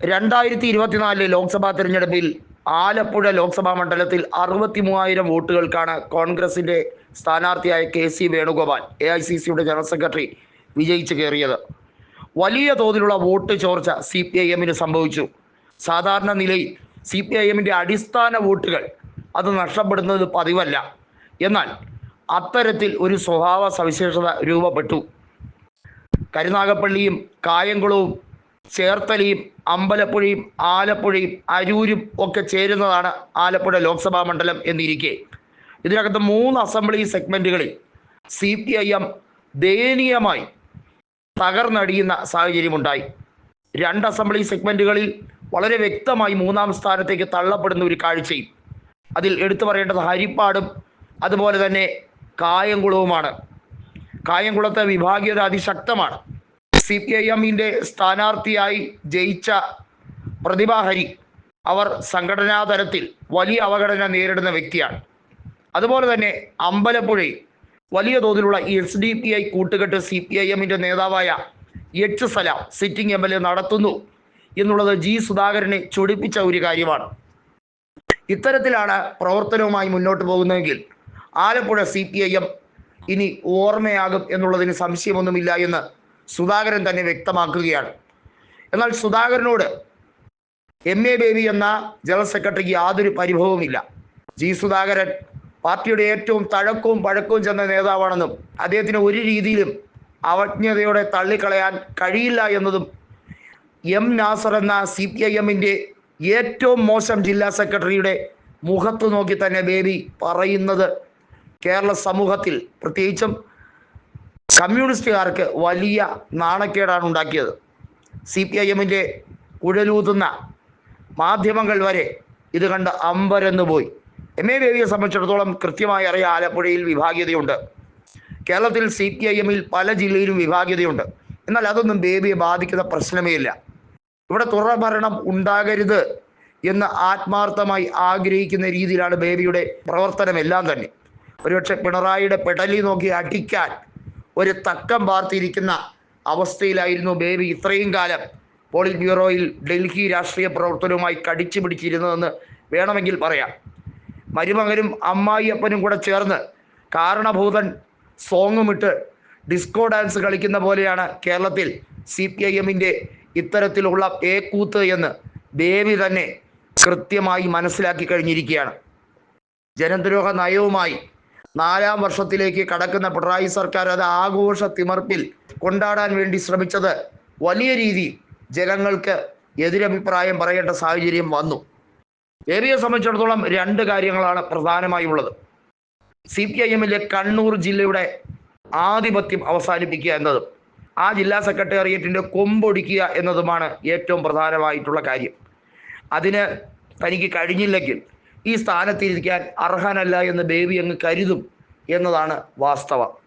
രണ്ടായിരത്തി ഇരുപത്തിനാലിലെ ലോക്സഭാ തിരഞ്ഞെടുപ്പിൽ ആലപ്പുഴ ലോക്സഭാ മണ്ഡലത്തിൽ അറുപത്തി മൂവായിരം വോട്ടുകൾക്കാണ് കോൺഗ്രസിന്റെ സ്ഥാനാർത്ഥിയായ K C Venugopal A I C സിയുടെ ജനറൽ സെക്രട്ടറി വിജയിച്ചു കയറിയത്. വലിയ തോതിലുള്ള വോട്ട് ചോർച്ച സി പി ഐ എമ്മിന് സംഭവിച്ചു. സാധാരണ നിലയിൽ സി പി ഐ എമ്മിന്റെ അടിസ്ഥാന വോട്ടുകൾ അത് നഷ്ടപ്പെടുന്നത് പതിവല്ല. എന്നാൽ അത്തരത്തിൽ ഒരു സ്വഭാവ സവിശേഷത രൂപപ്പെട്ടു. കരുനാഗപ്പള്ളിയും കായംകുളവും ചേർത്തലയും അമ്പലപ്പുഴയും ആലപ്പുഴയും അരൂരും ഒക്കെ ചേരുന്നതാണ് ആലപ്പുഴ ലോക്സഭാ മണ്ഡലം എന്നിരിക്കെ. ഇതിനകത്ത് മൂന്ന് അസംബ്ലി സെഗ്മെന്റുകളിൽ സി പി ഐ എം ദയനീയമായി തകർന്നടിയുന്ന സാഹചര്യമുണ്ടായി. രണ്ട് അസംബ്ലി സെഗ്മെന്റുകളിൽ വളരെ വ്യക്തമായി മൂന്നാം സ്ഥാനത്തേക്ക് തള്ളപ്പെടുന്ന ഒരു കാഴ്ചയും. അതിൽ എടുത്തു പറയേണ്ടത് ഹരിപ്പാടും അതുപോലെ തന്നെ കായംകുളവുമാണ്. കായംകുളത്തെ വിഭാഗീയത അതിശക്തമാണ്. സി പി ഐ എമ്മിന്റെ സ്ഥാനാർത്ഥിയായി ജയിച്ച പ്രതിഭാഹരി അവർ സംഘടനാ തലത്തിൽ വലിയ അവഗണന നേരിടുന്ന വ്യക്തിയാണ്. അതുപോലെ തന്നെ അമ്പലപ്പുഴയിൽ വലിയ തോതിലുള്ള എസ് ഡി പി ഐ കൂട്ടുകെട്ട് സി പി ഐ എമ്മിന്റെ നേതാവായ H Salam sitting M L A നടത്തുന്നു എന്നുള്ളത് ജി സുധാകരനെ ചൊടിപ്പിച്ച ഒരു കാര്യമാണ്. ഇത്തരത്തിലാണ് പ്രവർത്തനവുമായി മുന്നോട്ട് പോകുന്നതെങ്കിൽ Alappuzha C P I M ഇനി ഓർമ്മയാകും എന്നുള്ളതിന് സംശയമൊന്നുമില്ല എന്ന് സുധാകരൻ തന്നെ വ്യക്തമാക്കുകയാണ്. എന്നാൽ സുധാകരനോട് എം എ ബേബി എന്ന ജനറൽ സെക്രട്ടറിക്ക് യാതൊരു പരിഭവവുമില്ല. ജി സുധാകരൻ പാർട്ടിയുടെ ഏറ്റവും തഴക്കവും പഴക്കവും ചെന്ന നേതാവാണെന്നും അദ്ദേഹത്തിന് ഒരു രീതിയിലും അവജ്ഞതയോടെ തള്ളിക്കളയാൻ കഴിയില്ല എന്നതും എം നാസർ എന്ന സി പി ഐ എമ്മിന്റെ ഏറ്റവും മോശം ജില്ലാ സെക്രട്ടറിയുടെ മുഖത്ത് നോക്കി തന്നെ ബേബി പറയുന്നത് കേരള സമൂഹത്തിൽ പ്രത്യേകിച്ചും കമ്മ്യൂണിസ്റ്റുകാർക്ക് വലിയ നാണക്കേടാണ് ഉണ്ടാക്കിയത്. സി പി ഐ എമ്മിന്റെ കുഴലൂതുന്ന മാധ്യമങ്ങൾ വരെ ഇത് കണ്ട് അമ്പരന്ന് പോയി. എം എ ബേബിയെ സംബന്ധിച്ചിടത്തോളം കൃത്യമായി അറിയാം ആലപ്പുഴയിൽ വിഭാഗീയതയുണ്ട്. കേരളത്തിൽ സി പി ഐ എമ്മിൽ പല ജില്ലയിലും വിഭാഗീയതയുണ്ട്. എന്നാൽ അതൊന്നും ബേബിയെ ബാധിക്കുന്ന പ്രശ്നമേ ഇല്ല. ഇവിടെ തുടർഭരണം ഉണ്ടാകരുത് എന്ന് ആത്മാർത്ഥമായി ആഗ്രഹിക്കുന്ന രീതിയിലാണ് ബേബിയുടെ പ്രവർത്തനമെല്ലാം തന്നെ. ഒരുപക്ഷെ പിണറായിയുടെ പെടലി നോക്കി അടിക്കാൻ ഒരു തക്കം പാർത്തിരിക്കുന്ന അവസ്ഥയിലായിരുന്നു ബേബി ഇത്രയും കാലം പോളിറ്റ് ബ്യൂറോയിൽ ഡൽഹി രാഷ്ട്രീയ പ്രവർത്തനവുമായി കടിച്ചു പിടിച്ചിരുന്നതെന്ന് വേണമെങ്കിൽ പറയാം. മരുമകനും അമ്മായിയപ്പനും കൂടെ ചേർന്ന് കാരണഭൂതൻ സോങ്ങുമിട്ട് ഡിസ്കോ ഡാൻസ് കളിക്കുന്ന പോലെയാണ് കേരളത്തിൽ സി പി ഐ എമ്മിന്റെ ഇത്തരത്തിലുള്ള പേക്കൂത്ത് എന്ന് ബേബി തന്നെ കൃത്യമായി മനസ്സിലാക്കി കഴിഞ്ഞിരിക്കുകയാണ്. ജനദ്രോഹ നയവുമായി നാലാം വർഷത്തിലേക്ക് കടക്കുന്ന പിണറായി സർക്കാർ അത് ആഘോഷ തിമർപ്പിൽ കൊണ്ടാടാൻ വേണ്ടി ശ്രമിച്ചത്. വലിയ രീതി ജനങ്ങൾക്ക് എതിരഭിപ്രായം പറയേണ്ട സാഹചര്യം വന്നു. ബേബിയെ സംബന്ധിച്ചിടത്തോളം രണ്ട് കാര്യങ്ങളാണ് പ്രധാനമായി ഉള്ളത്. സി പി ഐ എമ്മിലെ കണ്ണൂർ ജില്ലയുടെ ആധിപത്യം അവസാനിപ്പിക്കുക എന്നതും ആ ജില്ലാ സെക്രട്ടേറിയറ്റിന്റെ കൊമ്പൊടിക്കുക എന്നതുമാണ് ഏറ്റവും പ്രധാനമായിട്ടുള്ള കാര്യം. അതിന് തനിക്ക് കഴിഞ്ഞില്ലെങ്കിൽ ഈ സ്ഥാനത്തിരിക്കാൻ അർഹനല്ല എന്ന് ബേബി അങ്ങ് കരുതും എന്നതാണ് വാസ്തവം.